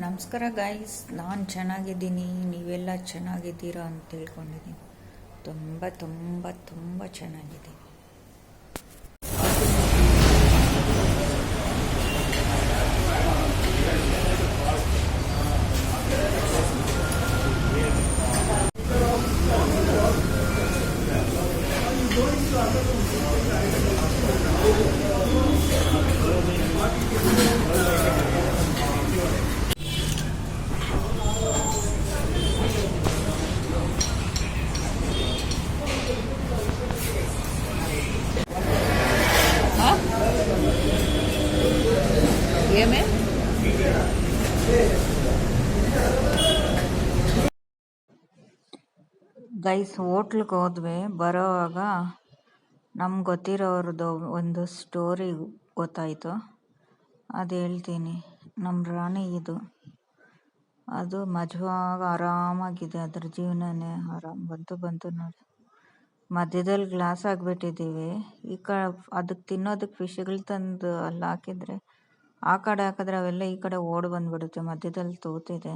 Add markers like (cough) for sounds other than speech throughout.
ನಮಸ್ಕಾರ ಗಾಯ್ಸ್ ನಾನು ಚೆನ್ನಾಗಿದ್ದೀನಿ ನೀವೆಲ್ಲ ಚೆನ್ನಾಗಿದ್ದೀರಾ ಅಂತ ತಿಳ್ಕೊಂಡಿದ್ದೀನಿ. ತುಂಬ ತುಂಬ ತುಂಬ ಚೆನ್ನಾಗಿದ್ದೀನಿ ಗೈಸ್ ಹೋಟ್ಲಿಗೆ ಹೋದ್ವಿ. ಬರೋವಾಗ ನಮ್ಗೆ ಗೊತ್ತಿರೋರ್ದು ಒಂದು ಸ್ಟೋರಿ ಗೊತ್ತಾಯಿತು. ಅದು ಹೇಳ್ತೀನಿ. ನಮ್ಮ ರಾಣಿ ಇದು. ಅದು ಮಜವಾಗಿ ಆರಾಮಾಗಿದೆ. ಅದ್ರ ಜೀವನನೇ ಆರಾಮ್. ಬಂತು ಬಂತು ನೋಡಿ. ಮಧ್ಯದಲ್ಲಿ ಗ್ಲಾಸ್ ಆಗಿಬಿಟ್ಟಿದ್ದೀವಿ ಈ ಕ ಅದಕ್ಕೆ ತಿನ್ನೋದಕ್ಕೆ ಫಿಶ್ಗಳು ತಂದು ಅಲ್ಲಿ ಹಾಕಿದರೆ, ಆ ಕಡೆ ಹಾಕಿದ್ರೆ ಅವೆಲ್ಲ ಈ ಕಡೆ ಓಡ್ ಬಂದ್ಬಿಡುತ್ತೆ. ಮಧ್ಯದಲ್ಲಿ ತೂತಿದೆ.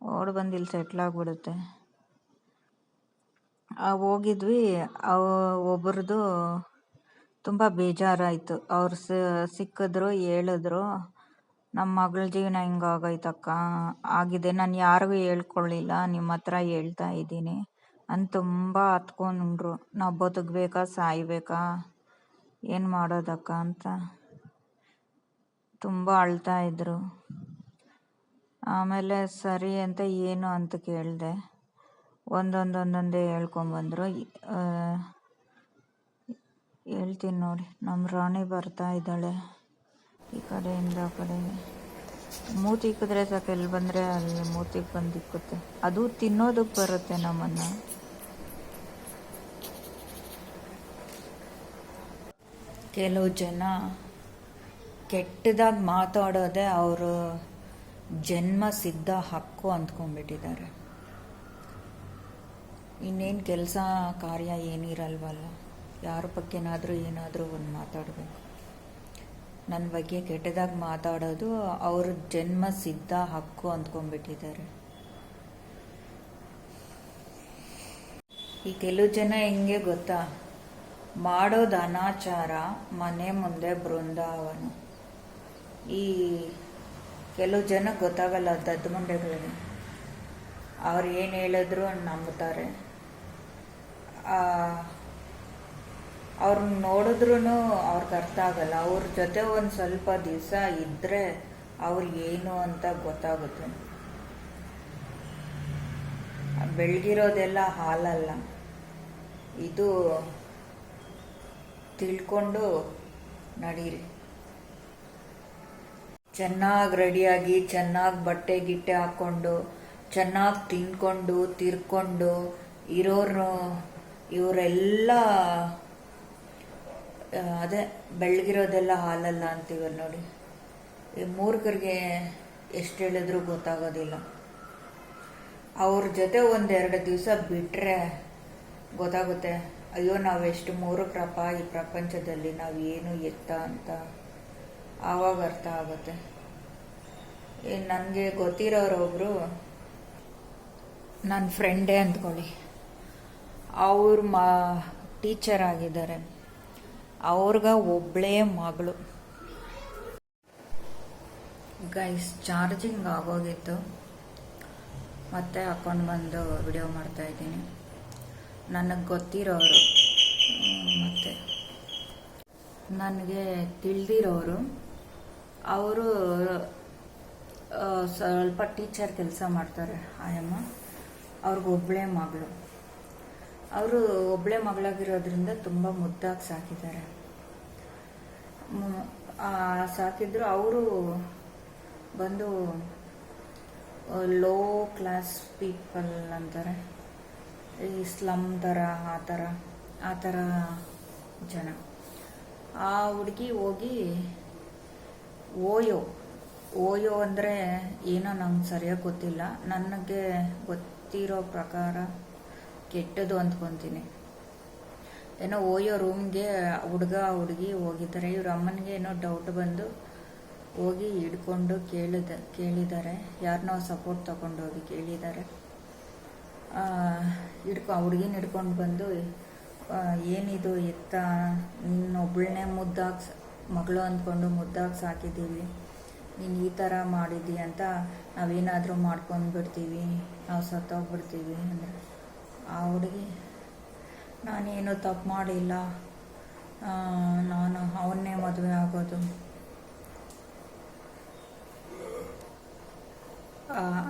ಓಡ್ ಬಂದು ಇಲ್ಲಿ ಸೆಟ್ಲ್ ಆಗಿಬಿಡುತ್ತೆ. ಹೋಗಿದ್ವಿ ಅವ ಒಬ್ರದ್ದು ತುಂಬ ಬೇಜಾರಾಯಿತು. ಅವ್ರು ಸಿಕ್ಕಿದ್ರು, ಹೇಳಿದ್ರು ನಮ್ಮ ಮಗಳ ಜೀವನ ಹಿಂಗಾಗೈತಕ್ಕ ಆಗಿದೆ. ನಾನು ಯಾರಿಗೂ ಹೇಳ್ಕೊಳ್ಳಿಲ್ಲ ನಿಮ್ಮ ಹತ್ರ ಹೇಳ್ತಾ ಇದ್ದೀನಿ. ಅಂತ ತುಂಬ ಹತ್ಕೊಂಡ್ರು. ನಾವು ಬದುಕಬೇಕಾ? ಸಾಯ್ಬೇಕಾ? ಏನು ಮಾಡೋದಕ್ಕ? ಅಂತ ತುಂಬ ಅಳ್ತಾ ಇದ್ರು. ಆಮೇಲೆ ಸರಿ ಅಂತ ಏನು ಅಂತ ಕೇಳಿದೆ. ಒಂದೊಂದು ಒಂದೊಂದೇ ಹೇಳ್ಕೊಂಬಂದರು ಹೇಳ್ತೀನಿ ನೋಡಿ. ನಮ್ಮ ರಾಣಿ ಬರ್ತಾ ಇದ್ದಾಳೆ. ಈ ಕಡೆಯಿಂದ ಆ ಕಡೆ. ಮೂತಿ ಇಕ್ಕಿದ್ರೆ ಸಾಕು, ಎಲ್ಲಿ ಬಂದರೆ ಅಲ್ಲಿ ಮೂತಿಗೆ ಬಂದು ಇಕ್ಕುತ್ತೆ. ಅದು ತಿನ್ನೋದಕ್ಕೆ ಬರುತ್ತೆ ನಮ್ಮನ್ನು. ಕೆಲವು ಜನ ಕೆಟ್ಟದಾಗಿ ಮಾತಾಡೋದೇ ಅವರು ಜನ್ಮ ಸಿದ್ಧ ಹಕ್ಕು ಅಂದ್ಕೊಂಡ್ಬಿಟ್ಟಿದ್ದಾರೆ. ಇನ್ನೇನು ಕೆಲಸ ಕಾರ್ಯ ಏನಿರಲ್ವಲ್ಲ? ಯಾರ ಬಗ್ಗೆನಾದರೂ ಏನಾದರೂ ಒಂದು ಮಾತಾಡಬೇಕು. ನನ್ನ ಬಗ್ಗೆ ಕೆಟ್ಟದಾಗಿ ಮಾತಾಡೋದು ಅವ್ರ ಜನ್ಮ ಸಿದ್ಧ ಹಕ್ಕು ಅಂದ್ಕೊಂಡ್ಬಿಟ್ಟಿದ್ದಾರೆ. ಈ ಕೆಲವು ಜನ ಹೆಂಗೆ ಗೊತ್ತಾ? ಮಾಡೋದು ಅನಾಚಾರ, ಮನೆ ಮುಂದೆ ಬೃಂದಾವನ ಈ ಕೆಲವು ಜನ ಗೊತ್ತಾಗಲ್ಲ ದದ್ದುಮುಂಡೆಗಳಿಗೆ ಅವ್ರು ಏನು ಹೇಳಿದ್ರು ನಂಬ್ತಾರೆ. ಅವ್ರನ್ನ ನೋಡಿದ್ರೂ ಅವ್ರಿಗೆ ಅರ್ಥ ಆಗಲ್ಲ. ಅವ್ರ ಜೊತೆ ಒಂದು ಸ್ವಲ್ಪ ದಿವಸ ಇದ್ದರೆ ಅವ್ರು ಏನು ಅಂತ ಗೊತ್ತಾಗುತ್ತೆ. ಬೆಳಗಿರೋದೆಲ್ಲ ಹಾಲಲ್ಲ. ಇದು ತಿಳ್ಕೊಂಡು ನಡೀರಿ. ಚೆನ್ನಾಗಿ ರೆಡಿಯಾಗಿ, ಚೆನ್ನಾಗಿ ಬಟ್ಟೆ ಗಿಟ್ಟೆ ಹಾಕ್ಕೊಂಡು ಚೆನ್ನಾಗಿ ತಿನ್ಕೊಂಡು, ತಿರ್ಕೊಂಡು ಇರೋರು ಇವರೆಲ್ಲ ಅದೇ ಬೆಳಗಿರೋದೆಲ್ಲ ಹಾಲಲ್ಲ ಅಂತೀವಿ ನೋಡಿ. ಈ ಮೂರ್ಖರಿಗೆ ಎಷ್ಟು ಹೇಳಿದ್ರೂ ಗೊತ್ತಾಗೋದಿಲ್ಲ. ಅವ್ರ ಜೊತೆ ಒಂದೆರಡು ದಿವಸ ಬಿಟ್ಟರೆ ಗೊತ್ತಾಗುತ್ತೆ, ಅಯ್ಯೋ ನಾವೆಷ್ಟು ಪ್ರಪ ಈ ಪ್ರಪಂಚದಲ್ಲಿ, ನಾವು ಏನು ಎತ್ತ ಅಂತ. ಆವಾಗ ಅರ್ಥ ಆಗುತ್ತೆ. ನನಗೆ ಗೊತ್ತಿರೋರೊಬ್ಬರು ನನ್ನ ಫ್ರೆಂಡೇ ಅಂದ್ಕೊಳ್ಳಿ. ಅವ್ರ ಮಾ ಟೀಚರ್ ಆಗಿದ್ದಾರೆ. ಅವ್ರಿಗ ಒಬ್ಬಳೇ ಮಗಳು. ಗೈಸ್ ಚಾರ್ಜಿಂಗ್ ಆಗೋಗಿತ್ತು. ಮತ್ತೆ ಹಾಕೊಂಡು ಬಂದು ವಿಡಿಯೋ ಮಾಡ್ತಾ ಇದ್ದೀನಿ. ನನಗೆ ಗೊತ್ತಿರೋರು ಮತ್ತು ನನಗೆ ತಿಳಿದಿರೋರು, ಅವರು ಸ್ವಲ್ಪ ಟೀಚರ್ ಕೆಲಸ ಮಾಡ್ತಾರೆ, ಆಯಮ್ಮ. ಅವ್ರಿಗೊಬ್ಬಳೇ ಮಗಳು. ಅವರು ಒಬ್ಬಳೇ ಮಗಳಾಗಿರೋದ್ರಿಂದ ತುಂಬ ಮುದ್ದಾಗಿ ಸಾಕಿದ್ದಾರೆ. ಸಾಕಿದ್ರು ಅವರು ಬಂದು ಲೋ ಕ್ಲಾಸ್ ಪೀಪಲ್ ಅಂತಾರೆ. ಈ ಸ್ಲಮ್ ಥರ ಆ ಥರ ಆ ಥರ ಜನ. ಆ ಹುಡುಗಿ ಹೋಗಿ ಓಯೋ ಓಯೋ ಅಂದರೆ ಏನೋ ನಂಗೆ ಸರಿಯಾಗಿ ಗೊತ್ತಿಲ್ಲ. ನನಗೆ ಗೊತ್ತಿರೋ ಪ್ರಕಾರ ಕೆಟ್ಟದು ಅಂದ್ಕೊತೀನಿ. ಏನೋ ಓಯೋ ರೂಮ್ಗೆ ಹುಡುಗ, ಹುಡುಗಿ ಹೋಗಿದ್ದಾರೆ. ಇವ್ರ ಅಮ್ಮನಿಗೆ ಏನೋ ಡೌಟ್ ಬಂದು ಹೋಗಿ ಹಿಡ್ಕೊಂಡು ಕೇಳಿದ, ಕೇಳಿದ್ದಾರೆ. ಯಾರನ್ನೋ ಸಪೋರ್ಟ್ ತಗೊಂಡೋಗಿ ಕೇಳಿದ್ದಾರೆ. ಹಿಡ್ಕೊ, ಹುಡುಗಿನ ಹಿಡ್ಕೊಂಡು ಬಂದು ಏನಿದು ಎತ್ತ? ನಿನ್ನೊಬ್ಬಳನ್ನೇ ಮುದ್ದಾಗಿ ಮಗಳು ಅಂದ್ಕೊಂಡು ಮುದ್ದಾಗಿ ಸಾಕಿದ್ದೀವಿ ನೀನು ಈ ಥರ ಮಾಡಿದ್ದಿ ಅಂತ ನಾವೇನಾದರೂ ಮಾಡ್ಕೊಂಡು ಬಿಡ್ತೀವಿ ನಾವು ಸತ್ತೋಗ್ಬಿಡ್ತೀವಿ ಅಂದರೆ. ಆ ಹುಡುಗಿ, ನಾನೇನು ತಪ್ಪು ಮಾಡಿಲ್ಲ. ನಾನು ಅವನ್ನೇ ಮದುವೆ ಆಗೋದು.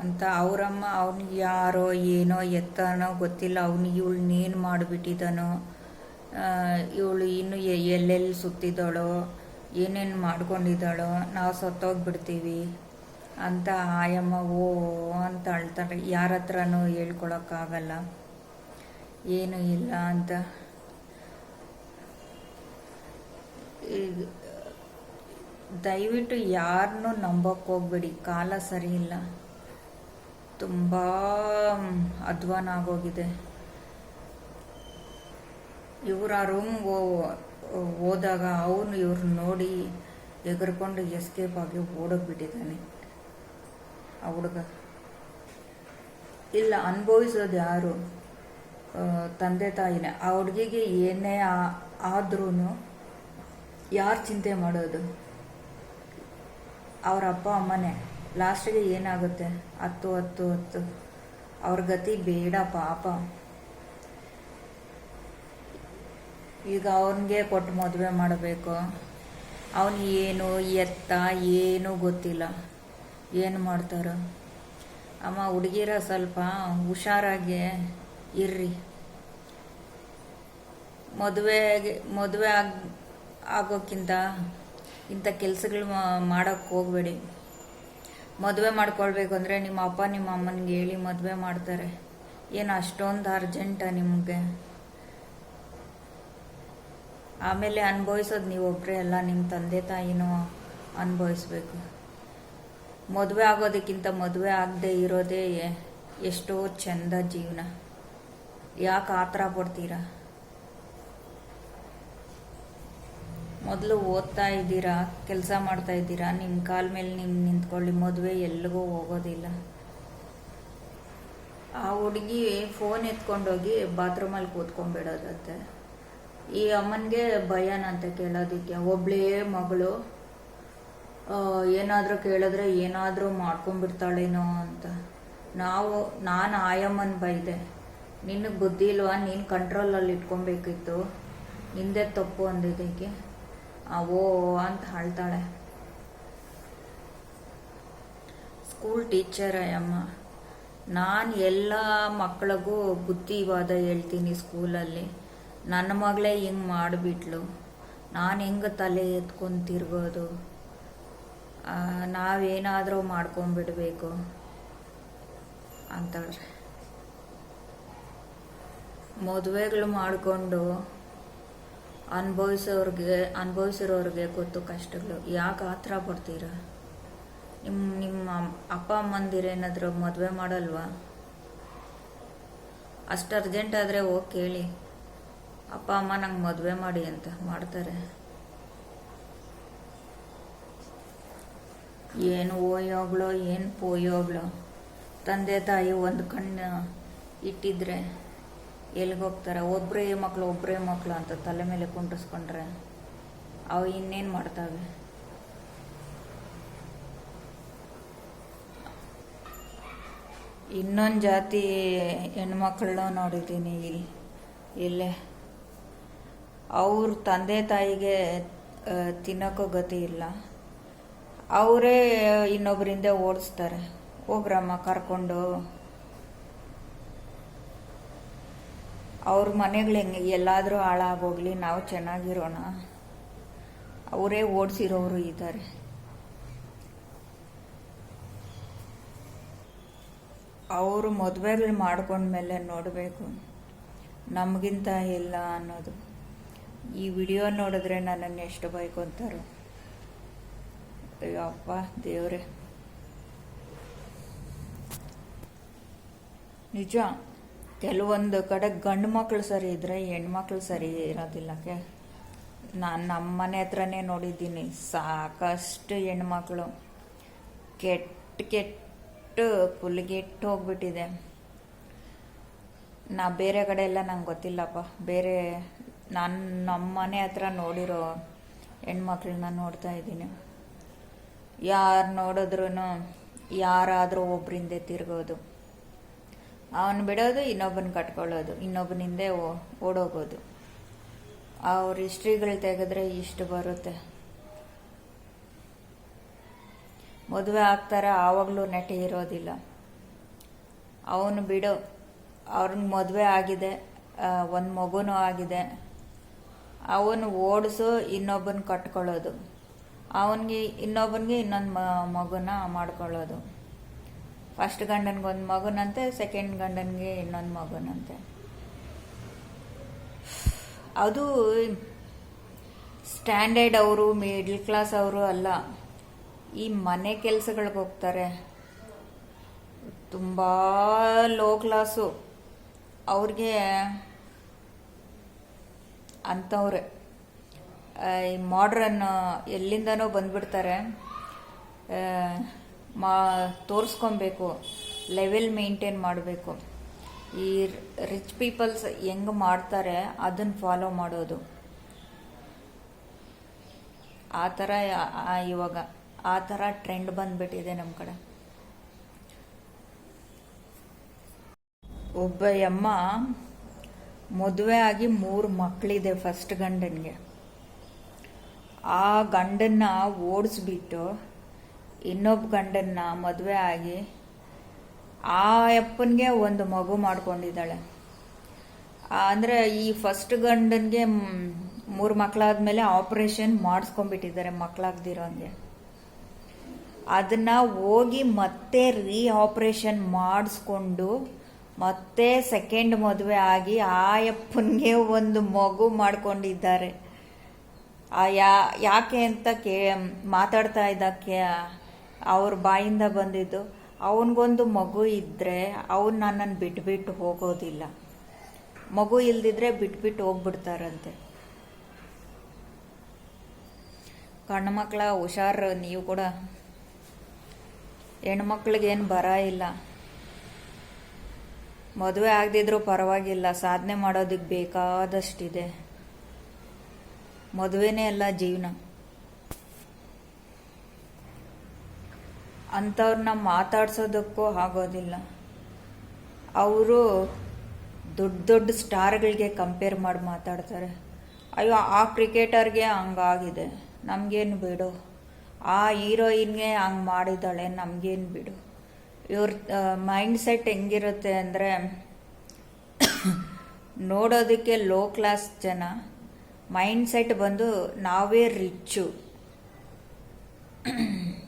ಅಂತ ಅವರಮ್ಮ ಅವ್ನಿಗೆ ಯಾರೋ ಏನೋ ಎತ್ತನೋ ಗೊತ್ತಿಲ್ಲ. ಅವ್ನಿಗೆ ಇವಳನ್ನೇನು ಮಾಡಿಬಿಟ್ಟಿದ್ದಾನೋ ಇವಳು ಇನ್ನು ಎಲ್ಲೆಲ್ಲಿ ಸುತ್ತಿದ್ದಾಳೋ, ಏನೇನು ಮಾಡ್ಕೊಂಡಿದ್ದಾಳೋ, ನಾವು ಸತ್ತೋಗ್ಬಿಡ್ತೀವಿ ಅಂತ ಆಯಮ್ಮ ಓ ಅಂತ ಅಳ್ತಾರೆ ಯಾರ ಹತ್ರನೂ ಹೇಳ್ಕೊಳಕ್ಕಾಗಲ್ಲ. ಏನು ಇಲ್ಲ ಅಂತ. ದಯವಿಟ್ಟು ಯಾರನ್ನೂ ನಂಬಕ್ಕೆ ಹೋಗ್ಬೇಡಿ. ಕಾಲ ಸರಿ ಇಲ್ಲ. ತುಂಬ ಅಧ್ವಾನ ಆಗೋಗಿದೆ. ಇವ್ರು ಆ ರೂಮ್ಗೆ ಹೋದಾಗ ಅವನು ಇವ್ರನ್ನ ನೋಡಿ ಎಗರ್ಕೊಂಡು ಎಸ್ಕೇಪ್ ಆಗಿ ಓಡೋಗ್ಬಿಟ್ಟಿದ್ದಾನೆ. ಆ ಹುಡುಗ. ಇಲ್ಲ, ಅನುಭವಿಸೋದು ಯಾರು? ತಂದೆ ತಾಯಿನೇ, ಆ ಹುಡುಗಿಗೆ ಏನೇ ಆದ್ರೂ ಯಾರು ಚಿಂತೆ ಮಾಡೋದು? ಅವ್ರ ಅಪ್ಪ ಅಮ್ಮನೇ, ಲಾಸ್ಟಿಗೆ ಏನಾಗುತ್ತೆ? ಹತ್ತು ಹತ್ತು ಹತ್ತು. ಅವ್ರ ಗತಿ ಬೇಡ ಪಾಪ. ಈಗ ಅವನಿಗೆ ಕೊಟ್ಟು ಮದುವೆ ಮಾಡಬೇಕು. ಅವನು ಏನು ಎತ್ತ, ಏನೂ ಗೊತ್ತಿಲ್ಲ. ಏನು ಮಾಡ್ತಾರೋ? ಅಮ್ಮ ಹುಡುಗಿರ ಸ್ವಲ್ಪ ಹುಷಾರಾಗಿ ಇರ್ರಿ. ಮದುವೆಗೆ ಮದುವೆ ಆಗ, ಆಗೋಕ್ಕಿಂತ ಇಂಥ ಕೆಲಸಗಳು ಮಾಡೋಕ್ಕೆ ಹೋಗಬೇಡಿ. ಮದುವೆ ಮಾಡ್ಕೊಳ್ಬೇಕು ಅಂದರೆ ನಿಮ್ಮ ಅಪ್ಪ, ನಿಮ್ಮ ಅಮ್ಮನಿಗೆ ಹೇಳಿ ಮದುವೆ ಮಾಡ್ತಾರೆ. ಏನು ಅಷ್ಟೊಂದು ಅರ್ಜೆಂಟಾ ನಿಮಗೆ? ಆಮೇಲೆ ಅನುಭವಿಸೋದು ನೀವೊಬ್ಬರೇ ಅಲ್ಲ, ನಿಮ್ಮ ತಂದೆ ತಾಯಿನೂ ಅನುಭವಿಸ್ಬೇಕು. ಮದುವೆ ಆಗೋದಕ್ಕಿಂತ ಮದುವೆ ಆಗದೆ ಇರೋದೇ ಎಷ್ಟೋ ಚಂದ ಜೀವನ. ಯಾಕೆ ಆ ಥರ ಪಡ್ತೀರಾ ಮೊದಲು ಓದ್ತಾ ಇದ್ದೀರಾ, ಕೆಲಸ ಮಾಡ್ತಾ ಇದ್ದೀರಾ? ನಿಮ್ಮ ಕಾಲ ಮೇಲೆ ನಿಮ್ಮ ನಿಂತ್ಕೊಳ್ಳಿ, ಮದುವೆ ಎಲ್ಲಿಗೂ ಹೋಗೋದಿಲ್ಲ. ಆ ಹುಡುಗಿ ಫೋನ್ ಎತ್ಕೊಂಡೋಗಿ ಬಾತ್ರೂಮಲ್ಲಿ ಕೂತ್ಕೊಂಡ್ಬಿಡೋದಂತೆ ಈ ಅಮ್ಮನಿಗೆ ಭಯನಂತೆ ಕೇಳೋದಕ್ಕೆ, ಒಬ್ಳೇ ಮಗಳು ಏನಾದರೂ ಕೇಳಿದ್ರೆ ಏನಾದರೂ ಮಾಡ್ಕೊಂಡ್ಬಿಡ್ತಾಳೇನೋ ಅಂತ. ನಾವು, ನಾನು ಆಯಮ್ಮನ ಬೈದೆ. ನಿನಗೆ ಬುದ್ಧಿ ಇಲ್ವಾ? ನೀನು ಕಂಟ್ರೋಲಲ್ಲಿ ಇಟ್ಕೊಬೇಕಿತ್ತು. ಹಿಂದೆ ತಪ್ಪು ಅಂದಿದ್ದಕ್ಕೆ ಓ ಅಂತ ಹಾಳ್ತಾಳೆ ಸ್ಕೂಲ್ ಟೀಚರ್ ಅಯ್ಯಮ್ಮ, ನಾನು ಎಲ್ಲ ಮಕ್ಕಳಿಗೂ ಬುದ್ಧಿವಾದ ಹೇಳ್ತೀನಿ ಸ್ಕೂಲಲ್ಲಿ ನನ್ನ ಮಗಳೇ ಹಿಂಗೆ ಮಾಡಿಬಿಟ್ಲು. ನಾನು ಹೆಂಗೆ ತಲೆ ಎತ್ಕೊಂಡು ನಾವೇನಾದರೂ ಮಾಡ್ಕೊಂಬಿಡ್ಬೇಕು ಅಂತಾಳೆ. ಮದುವೆಗಳು ಮಾಡಿಕೊಂಡು ಅನುಭವಿಸೋರಿಗೆ, ಅನುಭವಿಸಿರೋರಿಗೆ ಗೊತ್ತು ಕಷ್ಟಗಳು. ಯಾಕೆ ಆ ಥರ ಪಡ್ತೀರ ನಿಮ್ಮ ನಿಮ್ಮ ಅಪ್ಪ ಅಮ್ಮಂದಿರೇನಾದರೂ ಮದುವೆ ಮಾಡಲ್ವಾ? ಅಷ್ಟು ಅರ್ಜೆಂಟ್ ಆದರೆ ಹೋಗಿ ಕೇಳಿ. ಅಪ್ಪ, ಅಮ್ಮ ನಂಗೆ ಮದುವೆ ಮಾಡಿ ಅಂತ ಮಾಡ್ತಾರೆ. ಏನು ಓಯೋಗ್ಳೋ, ಏನು ಪೋಯೋಗ್ಳೋ. ತಂದೆ, ತಾಯಿ ಒಂದು ಕಣ್ಣು ಇಟ್ಟಿದ್ರೆ ಎಲ್ಲಿಗೆ ಹೋಗ್ತಾರೆ? ಒಬ್ಬರೇ ಮಕ್ಕಳು ಒಬ್ಬರೇ ಮಕ್ಕಳು ಅಂತ ತಲೆ ಮೇಲೆ ಕುಂಟಿಸ್ಕೊಂಡ್ರೆ ಅವು ಇನ್ನೇನು ಮಾಡ್ತಾವೆ? ಇನ್ನೊಂದು ಜಾತಿ ಹೆಣ್ಮಕ್ಳನ್ನ ನೋಡಿದ್ದೀನಿ ಇಲ್ಲಿ, ಇಲ್ಲೇ. ಅವ್ರ ತಂದೆ ತಾಯಿಗೆ ತಿನ್ನೋಕ್ಕೂ ಗತಿ ಇಲ್ಲ. ಅವರೇ ಇನ್ನೊಬ್ಬರಿಂದ ಓಡಿಸ್ತಾರೆ. ಹೋಗ್ರಮ್ಮ, ಕರ್ಕೊಂಡು. ಅವ್ರ ಮನೆಗಳು ಹೆಂಗೆ? ಎಲ್ಲಾದರೂ ಹಾಳಾಗೋಗ್ಲಿ, ನಾವು ಚೆನ್ನಾಗಿರೋಣ. ಅವರೇ ಓಡಿಸಿರೋರು ಇದ್ದಾರೆ. ಅವರು ಮದುವೆಗಳು ಮಾಡ್ಕೊಂಡ್ಮೇಲೆ ನೋಡಬೇಕು. ನಮಗಿಂತ ಇಲ್ಲ ಅನ್ನೋದು. ಈ ವಿಡಿಯೋ ನೋಡಿದ್ರೆ ನನ್ನನ್ನು ಎಷ್ಟು ಬೈಕೊಂತಾರೋ. ಅಯ್ಯೋ ಅಪ್ಪ, ದೇವ್ರೆ. ನಿಜ? ಕೆಲವೊಂದು ಕಡೆ ಗಂಡು ಮಕ್ಕಳು ಸರಿ ಇದ್ರೆ ಹೆಣ್ಮಕ್ಳು ಸರಿ ಇರೋದಿಲ್ಲ ಕೆ ನಾನು ನಮ್ಮ ಮನೆ ಹತ್ರನೇ ನೋಡಿದ್ದೀನಿ, ಸಾಕಷ್ಟು ಹೆಣ್ಮಕ್ಳು. ಕೆಟ್ಟ ಕೆಟ್ಟು ಪುಲ್ಗೆಟ್ಟು ಹೋಗ್ಬಿಟ್ಟಿದೆ. ನಾ ಬೇರೆ ಕಡೆ ಎಲ್ಲ ನಂಗೆ ಗೊತ್ತಿಲ್ಲಪ್ಪ. ಬೇರೆ ನಾನು ನಮ್ಮ ಮನೆ ಹತ್ರ ನೋಡಿರೋ ಹೆಣ್ಮಕ್ಳನ್ನ ನೋಡ್ತಾ ಇದ್ದೀನಿ. ಯಾರು ನೋಡಿದ್ರು ಯಾರಾದರೂ ಒಬ್ರಿಂದೆ ತಿರ್ಗೋದು. ಅವನು ಬಿಡೋದು, ಇನ್ನೊಬ್ಬನ ಕಟ್ಕೊಳ್ಳೋದು, ಇನ್ನೊಬ್ಬನಿಂದೆ ಓಡೋಗೋದು. ಅವ್ರ ಹಿಸ್ಟ್ರಿಗಳು ತೆಗೆದ್ರೆ ಇಷ್ಟು ಬರುತ್ತೆ. ಮದುವೆ ಆಗ್ತಾರೆ, ಆವಾಗಲೂ ನಟಿ ಇರೋದಿಲ್ಲ. ಅವನು ಬಿಡು ಅವ್ರನ್ನ ಮದುವೆ ಆಗಿದೆ ಒಂದು ಮಗುನೂ ಆಗಿದೆ. ಅವನು ಓಡಿಸು, ಇನ್ನೊಬ್ಬನ ಕಟ್ಕೊಳ್ಳೋದು. ಅವನಿಗೆ, ಇನ್ನೊಬ್ಬನಿಗೆ ಇನ್ನೊಂದು ಮಗುನ ಮಾಡ್ಕೊಳ್ಳೋದು. ಫಸ್ಟ್ ಗಂಡನಿಗೆ ಒಂದು ಮಗುನಂತೆ ಸೆಕೆಂಡ್ ಗಂಡನಿಗೆ ಇನ್ನೊಂದು ಮಗುನಂತೆ. ಅದು ಸ್ಟ್ಯಾಂಡರ್ಡ್ ಅವರು, ಮಿಡ್ಲ್ ಕ್ಲಾಸ್ ಅವರು ಅಲ್ಲ. ಈ ಮನೆ ಕೆಲಸಗಳಿಗೆ ಹೋಗ್ತಾರೆ. ತುಂಬ ಲೋ ಕ್ಲಾಸು. ಅವ್ರಿಗೆ ಅಂಥವ್ರೆ. ಈ ಮಾಡ್ರನ್ ಎಲ್ಲಿಂದನೋ ಬಂದ್ಬಿಡ್ತಾರೆ. ಮಾ ತೋರಿಸ್ಕೊಬೇಕು ಲೆವೆಲ್ ಮೇಂಟೈನ್ ಮಾಡಬೇಕು. ಈ ರಿಚ್ ಪೀಪಲ್ಸ್ ಹೆಂಗೆ ಮಾಡ್ತಾರೆ ಅದನ್ನು ಫಾಲೋ ಮಾಡೋದು. ಆ ಥರ ಇವಾಗ, ಆ ಥರ ಟ್ರೆಂಡ್ ಬಂದ್ಬಿಟ್ಟಿದೆ ನಮ್ಮ ಕಡೆ. ಒಬ್ಬ ಅಮ್ಮ ಮದುವೆ ಆಗಿ ಮೂರು ಮಕ್ಕಳಿದೆ ಫಸ್ಟ್ ಗಂಡನಿಗೆ. ಆ ಗಂಡನ್ನ ಓಡಿಸ್ಬಿಟ್ಟು ಇನ್ನೊಬ್ಬ ಗಂಡನ್ನ ಮದುವೆ ಆಗಿ ಆ ಅಪ್ಪನಿಗೆ ಒಂದು ಮಗು ಮಾಡ್ಕೊಂಡಿದ್ದಾಳೆ. ಅಂದರೆ ಈ ಫಸ್ಟ್ ಗಂಡನಿಗೆ ಮೂರು ಮಕ್ಕಳಾದ್ಮೇಲೆ ಆಪರೇಷನ್ ಮಾಡಿಸ್ಕೊಂಡ್ಬಿಟ್ಟಿದ್ದಾರೆ ಮಕ್ಕಳಾಗ್ದಿರೋಂಗೆ ಅದನ್ನು ಹೋಗಿ ಮತ್ತೆ ರೀ ಆಪರೇಷನ್ ಮಾಡಿಸ್ಕೊಂಡು ಮತ್ತೆ ಸೆಕೆಂಡ್ ಮದುವೆ ಆಗಿ ಆ ಅಪ್ಪನಿಗೆ ಒಂದು ಮಗು ಮಾಡ್ಕೊಂಡಿದ್ದಾರೆ. ಯಾ, ಯಾಕೆ ಅಂತ ಕೇ, ಮಾತಾಡ್ತಾ ಇದ್ದಕ್ಕೆ ಅವ್ರ ಬಾಯಿಂದ ಬಂದಿದ್ದು. ಅವನಿಗೊಂದು ಮಗು ಇದ್ದರೆ ಅವನು ನನ್ನನ್ನು ಬಿಟ್ಬಿಟ್ಟು ಹೋಗೋದಿಲ್ಲ. ಮಗು ಇಲ್ದಿದ್ರೆ ಬಿಟ್ಬಿಟ್ಟು ಹೋಗ್ಬಿಡ್ತಾರಂತೆ. ಮಕ್ಕಳ ಹುಷಾರು, ನೀವು ಕೂಡ. ಹೆಣ್ಮಕ್ಳಿಗೇನು ಬರ ಇಲ್ಲ. ಮದುವೆ ಆಗದಿದ್ರೂ ಪರವಾಗಿಲ್ಲ, ಸಾಧನೆ ಮಾಡೋದಕ್ಕೆ ಬೇಕಾದಷ್ಟಿದೆ. ಮದುವೆನೇ ಅಲ್ಲ ಜೀವನ. ಅಂಥವ್ರನ್ನ ಮಾತಾಡ್ಸೋದಕ್ಕೂ ಆಗೋದಿಲ್ಲ. ಅವರು ದೊಡ್ಡ ದೊಡ್ಡ ಸ್ಟಾರ್ಗಳಿಗೆ ಕಂಪೇರ್ ಮಾಡಿ ಮಾತಾಡ್ತಾರೆ. ಅಯ್ಯೋ, ಆ ಕ್ರಿಕೆಟರ್ಗೆ ಹಂಗಾಗಿದೆ. ನಮಗೇನು ಬಿಡು. ಆ ಹೀರೋಯಿನ್ಗೆ ಹಂಗೆ ಮಾಡಿದ್ದಾಳೆ, ನಮಗೇನು ಬಿಡು. ಇವ್ರ ಮೈಂಡ್ ಸೆಟ್ ಹೆಂಗಿರುತ್ತೆ ಅಂದರೆ (coughs) ನೋಡೋದಕ್ಕೆ ಲೋ ಕ್ಲಾಸ್ ಜನ. ಮೈಂಡ್ ಸೆಟ್ ಬಂದು ನಾವೇ ರಿಚ್ಚು. (coughs)